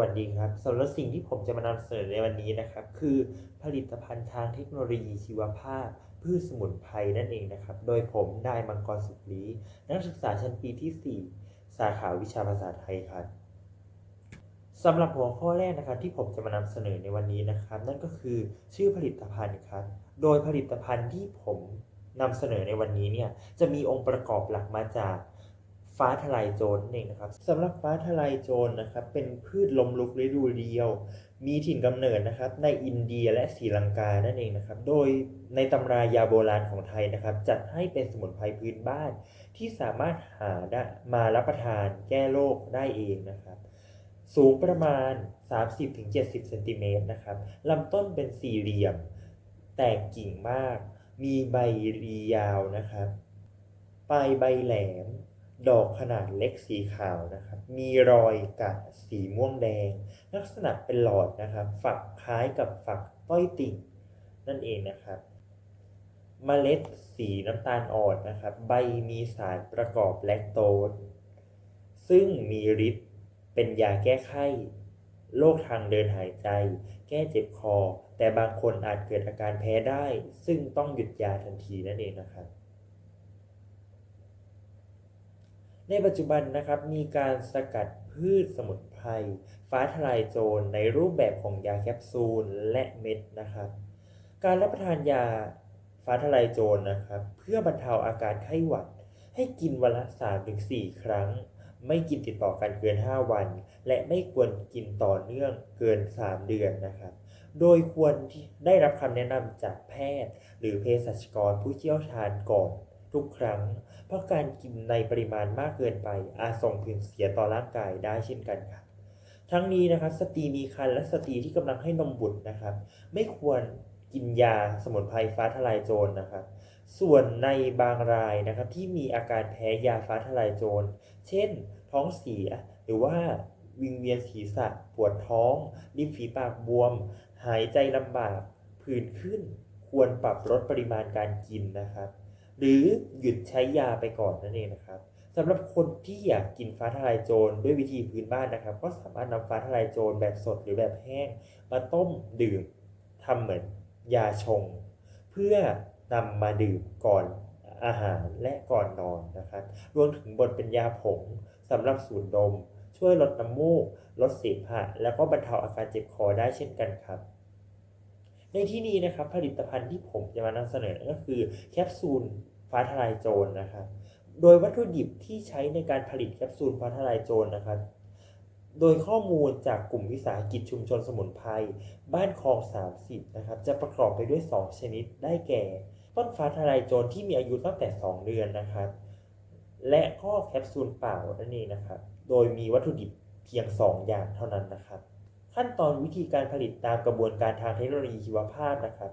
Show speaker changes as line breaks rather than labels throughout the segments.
วัสดีครับสำหรับสิ่งที่ผมจะมานำเสนอในวันนี้นะครับ คือผลิตภัณฑ์ทางเทคโนโลยีชีวภาพ พืชสมุนไพรนั่นเองนะครับ โดยผมนายมังกรสุขลีนักศึกษาชั้นปีที่ 4 สาขาวิชาภาษาไทยครับสำหรับหัวข้อแรกนะครับที่ผมจะมานำเสนอในวันนี้นะครับ นั่นก็คือชื่อผลิตภัณฑ์ครับ โดยผลิตภัณฑ์ที่ผมนำเสนอในวันนี้เนี่ยจะมีองค์ประกอบหลักมาจาก ฟ้าทลายโจรนั่นเองนะครับสำหรับฟ้าทลายโจรนะครับเป็นพืชลมลุกฤดูเดียว มีถิ่นกำเนิดนะครับในอินเดียและศรีลังกานั่นเองนะครับโดยในตำรายาโบราณของไทยนะครับ จัดให้เป็นสมุนไพรพื้นบ้าน ที่สามารถหาได้มารับประทานแก้โรคได้เองนะครับ สูงประมาณ 30-70เซนติเมตรนะครับลำต้นเป็นสี่เหลี่ยม แตกกิ่งมาก มีใบรียาวนะครับปลายใบแหลม ดอกขนาดเล็กสีขาวนะครับ มีรอยกัดสีม่วงแดง ลักษณะเป็นหลอดนะครับ ฝักคล้ายกับฝักต้อยติ่งนั่นเองนะครับเมล็ดสีน้ำตาลอ่อนนะครับ ใบมีสารประกอบแลคโตสซึ่งมีฤทธิ์เป็นยาแก้ไข้โรคทางเดินหายใจ แก้เจ็บคอ แต่บางคนอาจเกิดอาการแพ้ได้ ซึ่งต้องหยุดยาทันทีนั่นเองนะครับ ในปัจจุบันนะครับมีการสกัดพืชสมุนไพรฟ้าทลายโจรในรูปแบบของยาแคปซูลและเม็ดนะครับ การรับประทานยาฟ้าทลายโจรนะครับ เพื่อบรรเทาอาการไข้หวัด ให้กินวันละ 3-4 ครั้ง ไม่กินติดต่อกันเกิน 5 วัน และไม่ควรกินต่อเนื่องเกิน 3 เดือนนะครับ โดยควรที่ได้รับคำแนะนำจากแพทย์ หรือเภสัชกรผู้เชี่ยวชาญก่อน ทุกครั้ง เพราะการกินในปริมาณมากเกินไป อาจส่งผลเสียต่อร่างกายได้เช่นกันครับทั้งนี้นะครับสตรีมีครรภ์และสตรีที่กำลังให้นมบุตรนะครับ ไม่ควรกินยาสมุนไพรฟ้าทลายโจรนะครับ ส่วนในบางรายนะครับที่มีอาการแพ้ยาฟ้าทลายโจร เช่น ท้องเสียหรือว่าวิงเวียนศีรษะปวดท้องริมฝีปากบวม หายใจลำบากผื่นขึ้น ควรปรับลดปริมาณการกินนะครับ หรือหยุดใช้ยาไปก่อนนั่นเองนะครับสำหรับคนที่อยากกินฟ้าทลายโจรด้วยวิธีพื้นบ้านนะครับ ก็สามารถนำฟ้าทลายโจรแบบสดหรือแบบแห้ง มาต้มดื่มทำเหมือนยาชง เพื่อนำมาดื่มก่อนอาหารและก่อนนอนนะครับรวมถึงบดเป็นยาผงสำหรับสูดดม ช่วยลดน้ำมูก ลดเสมหะแล้วก็บรรเทาอาการเจ็บคอได้เช่นกันครับ ในที่นี้นะครับผลิตภัณฑ์ที่ผมจะมานำเสนอก็คือแคปซูลฟ้าทลายโจรนะครับ โดยวัตถุดิบที่ใช้ในการผลิตแคปซูลฟ้าทลายโจรนะครับ โดยข้อมูลจากกลุ่มวิสาหกิจชุมชนสมุนไพรบ้านคลอง 30 นะครับ จะประกอบไปด้วย 2 ชนิดได้แก่ ต้นฟ้าทลายโจรที่มีอายุตั้งแต่ 2 เดือนนะครับ และก็แคปซูลเปล่านั่นเองนะครับ โดยมีวัตถุดิบเพียง 2 อย่างเท่านั้นนะครับ ขั้นตอนวิธีการผลิตตามกระบวนการทางเทคโนโลยีชีวภาพนะครับ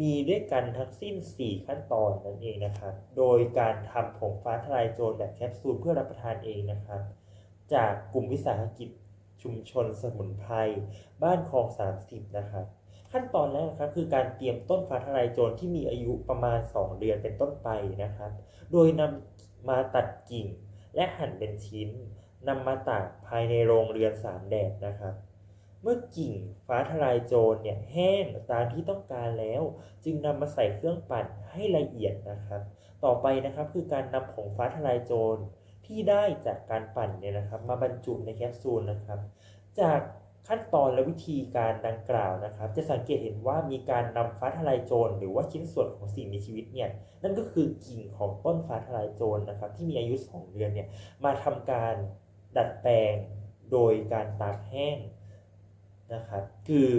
มีด้วยกันทั้งสิ้น 4 ขั้นตอนนั่นเองนะครับ โดยการทำผงฟ้าทลายโจรแบบแคปซูลเพื่อรับประทานเองนะครับ จากกลุ่มวิสาหกิจชุมชนสมุนไพรบ้านคลอง 30 นะครับ ขั้นตอนแรกนะครับคือการเตรียมต้นฟ้าทลายโจรที่มีอายุประมาณ 2 เดือนเป็นต้นไปนะครับ โดยนำมาตัดกิ่งและหั่นเป็นชิ้นนำมาตากภายในโรงเรือนสามแดดนะครับ เมื่อกิ่งฟ้าทลายโจรเนี่ยแห้งตามที่ต้องการแล้ว จึงนำมาใส่เครื่องปั่นให้ละเอียดนะครับ ต่อไปนะครับคือการนำผงฟ้าทลายโจรที่ได้จากการปั่นเนี่ยนะครับมาบรรจุในแคปซูลนะครับ จากขั้นตอนและวิธีการดังกล่าวนะครับ จะสังเกตเห็นว่ามีการนำฟ้าทลายโจรหรือว่าชิ้นส่วนของสิ่งมีชีวิตเนี่ยนั่นก็คือกิ่งของต้นฟ้าทลายโจรนะครับ ที่มีอายุ 2 เดือนเนี่ยมาทำการดัดแปลงโดยการตากแห้ง นะครับคือ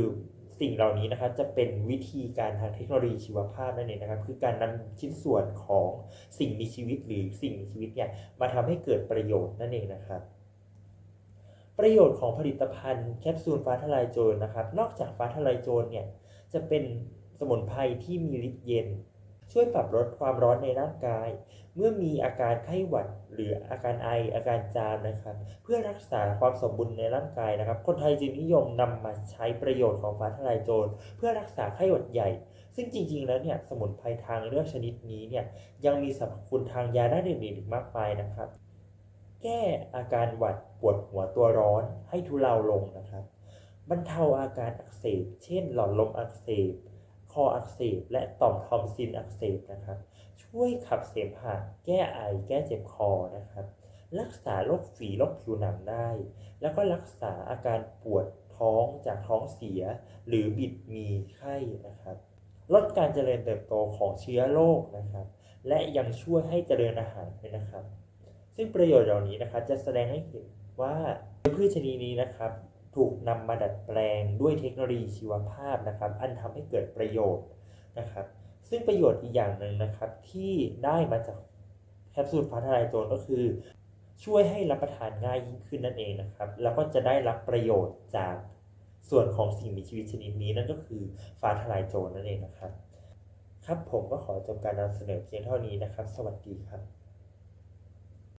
สิ่งเหล่านี้นะครับจะเป็นวิธีการทางเทคโนโลยีชีวภาพนั่นเองนะครับคือการนำชิ้นส่วนของสิ่งมีชีวิตหรือสิ่งมีชีวิตเนี่ยมาทำให้เกิดประโยชน์นั่นเองนะครับประโยชน์ของผลิตภัณฑ์แคปซูลฟ้าทลายโจรนะครับ นอกจากฟ้าทลายโจรเนี่ยจะเป็นสมุนไพรที่มีฤทธิ์เย็น ช่วยปรับลดความร้อนในร่างกาย เมื่อมีอาการไข้หวัดหรืออาการไออาการจามนะครับ เพื่อรักษาความสมบูรณ์ในร่างกายนะครับ คนไทยจึงนิยมนำมาใช้ประโยชน์ของฟ้าทลายโจรเพื่อรักษาไข้หวัดใหญ่ ซึ่งจริง ๆ แล้วเนี่ยสมุนไพรทางเลือกชนิดนี้เนี่ยยังมีสรรพคุณทางยาด้านอื่นๆอีกมากมายนะครับ แก้อาการหวัดปวดหัวตัวร้อนให้ทุเลาลงนะครับบรรเทาอาการอักเสบ เช่น หลอดลมอักเสบ คออักเสบ และต่อมทอมซินอักเสบนะครับ ช่วยขับเสมหะแก้ไอแก้เจ็บคอนะครับ รักษาโรคฝีโรคผิวหนังได้ แล้วก็รักษาอาการปวดท้องจากท้องเสีย หรือบิดมีไข้นะครับ ลดการเจริญเติบโตของเชื้อโรคนะครับ และยังช่วยให้เจริญอาหารด้วยนะครับ ซึ่งประโยชน์เหล่านี้นะครับจะแสดงให้เห็นว่าพืชชนิดนี้นะครับถูกนำมาดัดแปลงด้วยเทคโนโลยีชีวภาพนะครับ อันทำให้เกิดประโยชน์นะครับ ซึ่งประโยชน์อีกอย่างหนึ่งนะครับ ที่ได้มาจากแคปซูลฟ้าทลายโจรก็คือ ช่วยให้รับประทานง่ายยิ่งขึ้นนั่นเองนะครับ แล้วก็จะได้รับประโยชน์จากส่วนของสิ่งมีชีวิตชนิดนี้นั่นก็คือฟ้าทลายโจรนั่นเองนะครับ ครับผมก็ขอจบการนำเสนอเพียงเท่านี้นะครับ สวัสดีครับ